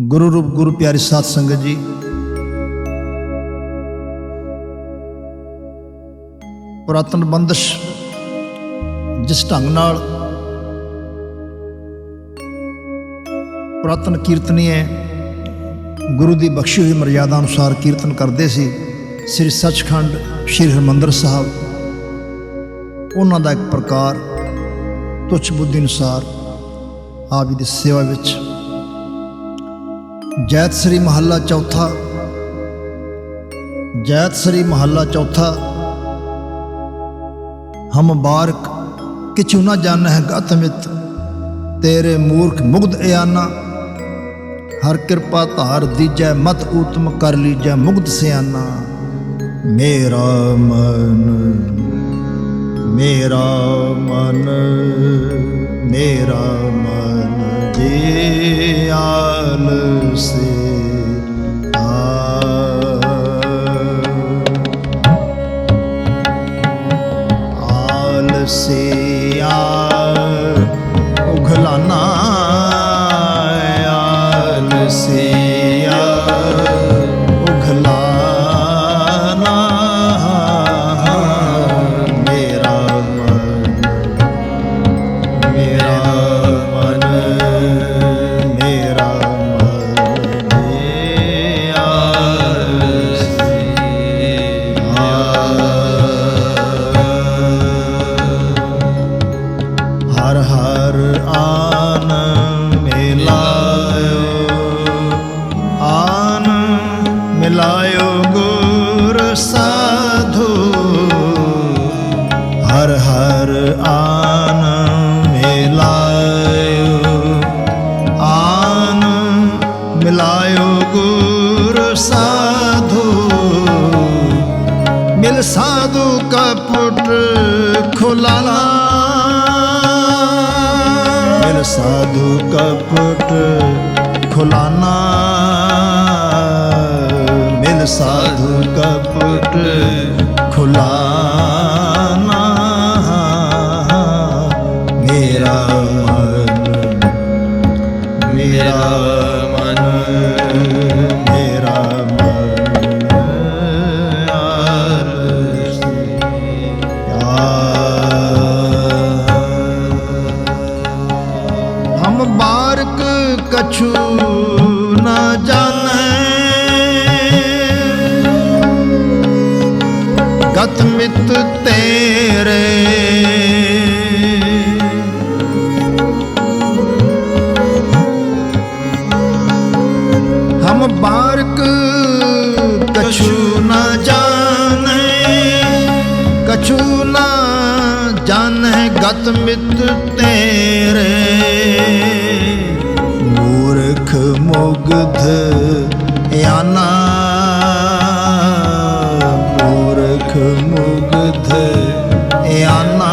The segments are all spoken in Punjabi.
ਗੁਰੂ ਰੂਪ ਗੁਰੂ ਪਿਆਰੀ ਸਾਧ ਸੰਗਤ ਜੀ। ਪੁਰਾਤਨ ਬੰਦਸ਼ ਜਿਸ ਢੰਗ ਨਾਲ ਪੁਰਾਤਨ ਕੀਰਤਨੀਏ ਗੁਰੂ ਦੀ ਬਖਸ਼ੀ ਹੋਈ ਮਰਿਆਦਾ ਅਨੁਸਾਰ ਕੀਰਤਨ ਕਰਦੇ ਸੀ, ਸ੍ਰੀ ਸੱਚਖੰਡ ਸ੍ਰੀ ਹਰਿਮੰਦਰ ਸਾਹਿਬ। ਉਹਨਾਂ ਦਾ ਇੱਕ ਪ੍ਰਕਾਰ ਤੁੱਛ ਬੁੱਧੀ ਅਨੁਸਾਰ ਆਪ ਜੀ ਦੀ ਸੇਵਾ ਵਿੱਚ ਜੈਤ ਸ੍ਰੀ ਮਹੱਲਾ ਚੌਥਾ ਜੈਤ ਸ੍ਰੀ ਮਹੱਲਾ ਚੌਥਾ ਹਮ ਬਾਰਕ ਕਿਛੁ ਨਾ ਜਾਣ ਹੈ ਗਤ ਮਿਤ ਤੇਰੇ ਮੂਰਖ ਮੁਗਧ ਇਆਨਾ ਹਰ ਕਿਰਪਾ ਧਾਰ ਦੀਜੈ ਮਤ ਊਤਮ ਕਰ ਲੀਜੈ ਮੁਗਧ ਸਿਆਨਾ ਮੇਰਾ ਮਨ ਮੇਰਾ ਮਨ ਮੇਰਾ ਮਨ ਜੇ ਆਲਸੇ ਆ ਸਾਧੂ ਮਿਲ ਸਾਧੂ ਕਪਟ ਖੁਲਾਲਾ। ਮਿਲ ਸਾਧੂ ਕਪਟ ਖੁਲਾਨਾ। ਮਿਲ ਸਾਧੂ ਕਪਟ ਖੁਲਾਨਾ। ਹਮ ਬਾਰਕ ਕਛੂ ਨਾ ਜਾਣੈ। ਗਤ ਮਿਤ ਤੇਰੇ। ਹਮ ਬਾਰਕ ਕਛੂ ਨਾ ਜਾਣੈ। ਕਛੂ ਨਾ ਜਾਣੈ ਗਤ ਮਿਤ ਤੇਰੇ। ਮੂਰਖ ਮੁਗਧ ਆਨਾ ਮੂਰਖ ਮੁਗਧ ਆਨਾ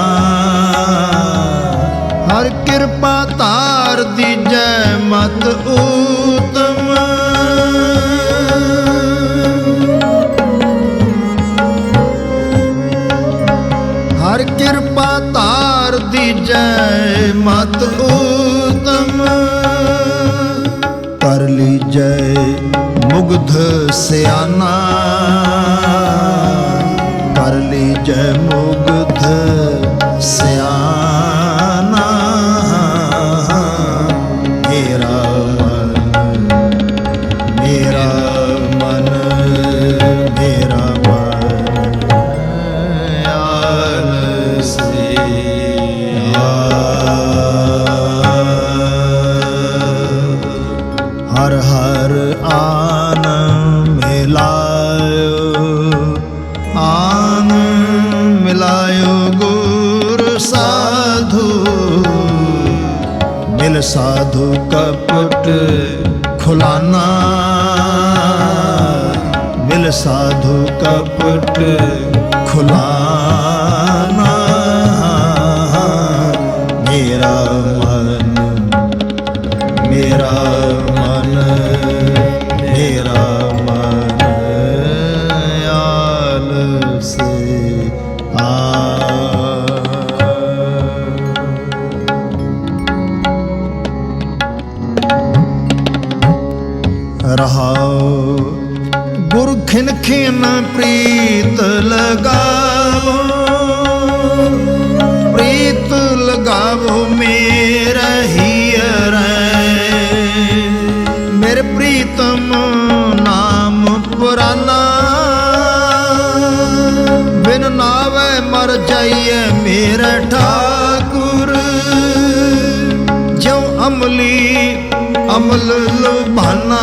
ਹਰ ਕਿਰਪਾ ਧਾਰ ਦੀਜੈ ਮਤ ਊਤਮ। ਹਰ ਕਿਰਪਾ ਧਾਰ ਦੀਜੈ ਮਤ ਕਰ ਮੁਗਧ ਸਿਆਨਾ ਕਰ ਲੀਜੈ ਮੋ ਸਾਧੂ ਮਿਲ ਸਾਧੂ ਕਪਟ ਖੁਲਾਨਾ ਮਿਲ ਸਾਧੂ ਕਪਟ ਖੁਲਾਨਾ ਜਿਉ ਅਮਲ ਲੁਭਾਨਾ।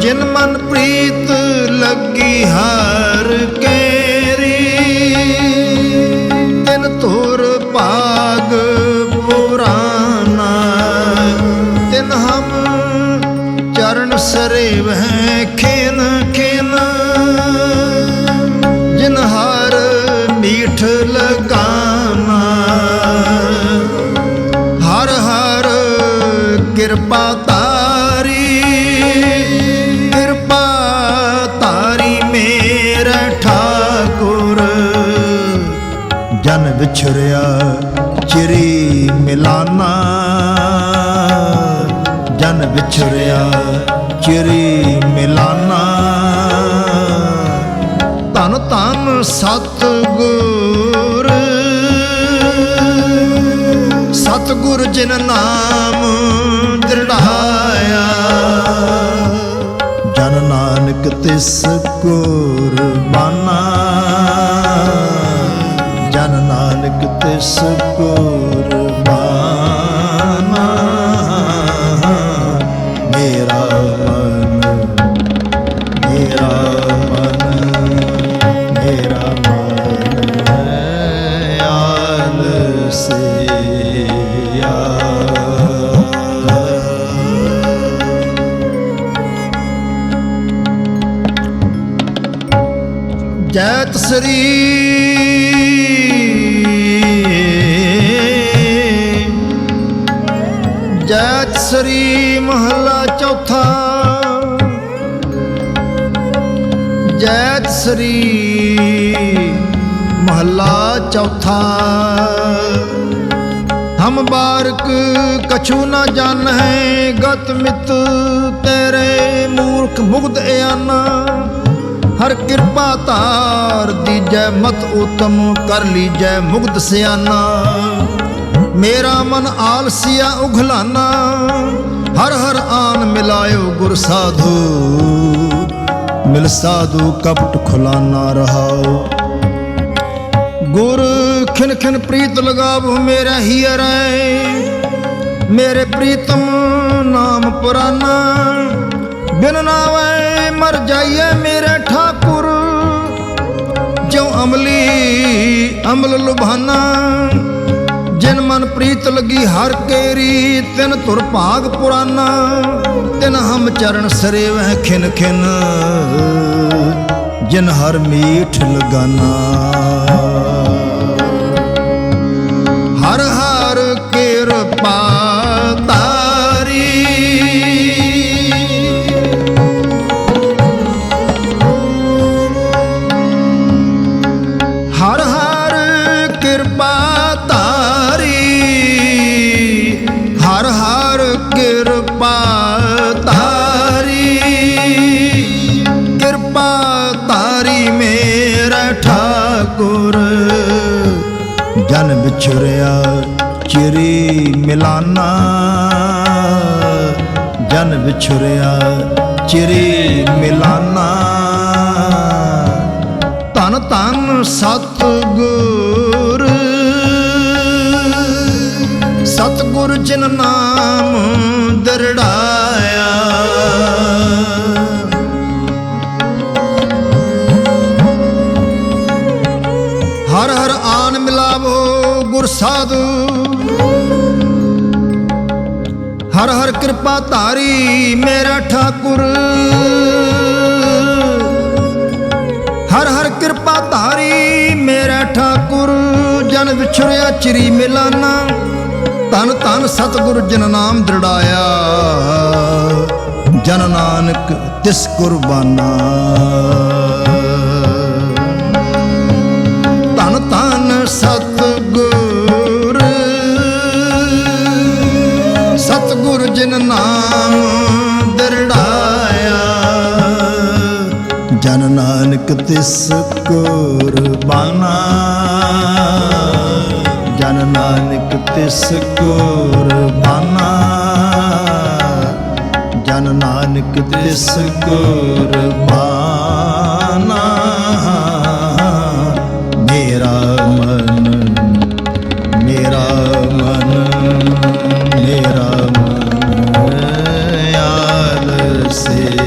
ਜਿਨ ਮਨ ਪ੍ਰੀਤ ਲੱਗੀ ਹਰ ਕੇਰੀ, ਤਿਨ ਤੁਰ ਭਾਗ ਪੁਰਾਨਾ। ਤਿਨ ਹਮ ਚਰਨ ਸਰੇ ਵਹਿ ਖੇਨ ਖੇਨ। ਕਿਰਪਾ ਤਾਰੀ ਕਿਰਪਾ ਤਾਰੀ ਮੇਰਾ ਠਾਕੁਰ। ਜਨ ਵਿਛੜਿਆ ਚਿਰੀ ਮਿਲਾਨਾ। ਜਨ ਵਿਛੜਿਆ ਚਿਰੀ ਮਿਲਾਨਾ। ਧੰਨ ਧੰਨ ਸਤਿਗੁਰ ਸਤਿਗੁਰ ਜਿਨ ਨਾਮ ਦ੍ਰਿੜਾਇਆ ਜਨ ਨਾਨਕ ਤਿਸ ਕੁਰਬਾਨਾ। ਜਨ ਨਾਨਕ ਤਿਸ ਕੁਰਬਾਨਾ। ਸ੍ਰੀ। ਜੈਤ ਸ੍ਰੀ ਮਹੱਲਾ ਚੌਥਾ। ਜੈਤ ਸ੍ਰੀ ਮਹੱਲਾ ਚੌਥਾ। ਹਮ ਬਾਰਕ ਕਛੂ ਨਾ ਜਾਣ ਹੈ ਗਤ ਮਿਤ ਤੇਰੇ ਮੂਰਖ ਮੁਗਧ ਇਆਨਾ। ਹਰ ਕਿਰਪਾ ਧਾਰ ਦੀਜੈ ਮਤ ਉਤਮ ਕਰ ਲੀਜੈ ਮੁਗਧ ਸਿਆਨਾ ਮੇਰਾ ਮਨ ਆਲਸੀਆ ਉਘਲਾਨਾ, ਹਰ ਹਰ ਆਨ ਮਿਲਾਇਓ ਗੁਰ ਸਾਧੂ। ਮਿਲ ਸਾਧੂ ਕਪਟ ਖੁਲਾਨਾ ਰਹਾਓ। ਗੁਰ ਖਿਨ ਖਿਨ ਪ੍ਰੀਤ ਲਗਾਵੋ ਮੇਰਾ ਹੀਰੇ ਮੇਰੇ ਪ੍ਰੀਤਮ ਨਾਮ ਪੁਰਾਨਾ ਬਿਨ ਨਾਵੇ ਮਰ ਜਾਈਏ ਮੇਰੇ ਠਾਕੁਰ। ਜਿਉ ਅਮਲੀ ਅਮਲ ਲੁਭਾਨਾ, ਜਿਨ ਮਨ ਪ੍ਰੀਤ ਲਗੀ ਹਰ ਕੇਰੀ, ਤਿਨ ਤੁਰ ਭਾਗ ਪੁਰਾਨਾ, ਤਿਨ ਹਮ ਚਰਨ ਸਰੇ ਵਹਿ ਖਿਨ ਖਿਨ, ਜਿਨ ਹਰ ਮੀਠ ਲਗਾਨਾ। ਜਨ ਵਿਛੜਿਆ ਚਿਰੀ ਮਿਲਾਨਾ। ਜਨ ਵਿਛੜਿਆ ਚਿਰੀ ਮਿਲਾਨਾ। ਧਨ ਧੰਨ ਸਤਿਗੁਰ ਸਤਿਗੁਰ ਜਿਨ ਨਾਮ ਦਰੜਾ ਧਾਰੀ ਮੇਰਾ ਠਾਕੁਰ ਹਰ ਹਰ ਕਿਰਪਾ ਧਾਰੀ ਮੇਰਾ ਠਾਕੁਰ ਜਨ ਵਿਛੜਿਆ ਚਿਰੀ ਮਿਲਾਨਾ ਤਨ ਤਨ ਸਤਿਗੁਰ ਜਨ ਨਾਮ ਦ੍ਰਿੜਾਇਆ ਜਨ ਨਾਨਕ ਤਿਸ ਕੁਰਬਾਨਾ ਤਿਸ ਕੁਰਬਾਨਾ ਜਨ ਨਾਨਕ ਤਿਸ ਕੁਰਬਾਨਾ ਜਨ ਨਾਨਕ ਤਿਸ ਕੁਰਬਾਨਾ ਮੇਰਾ ਮਨ ਮੇਰਾ ਮਨ ਮੇਰਾ ਮਨ, ਆਲਸੇ।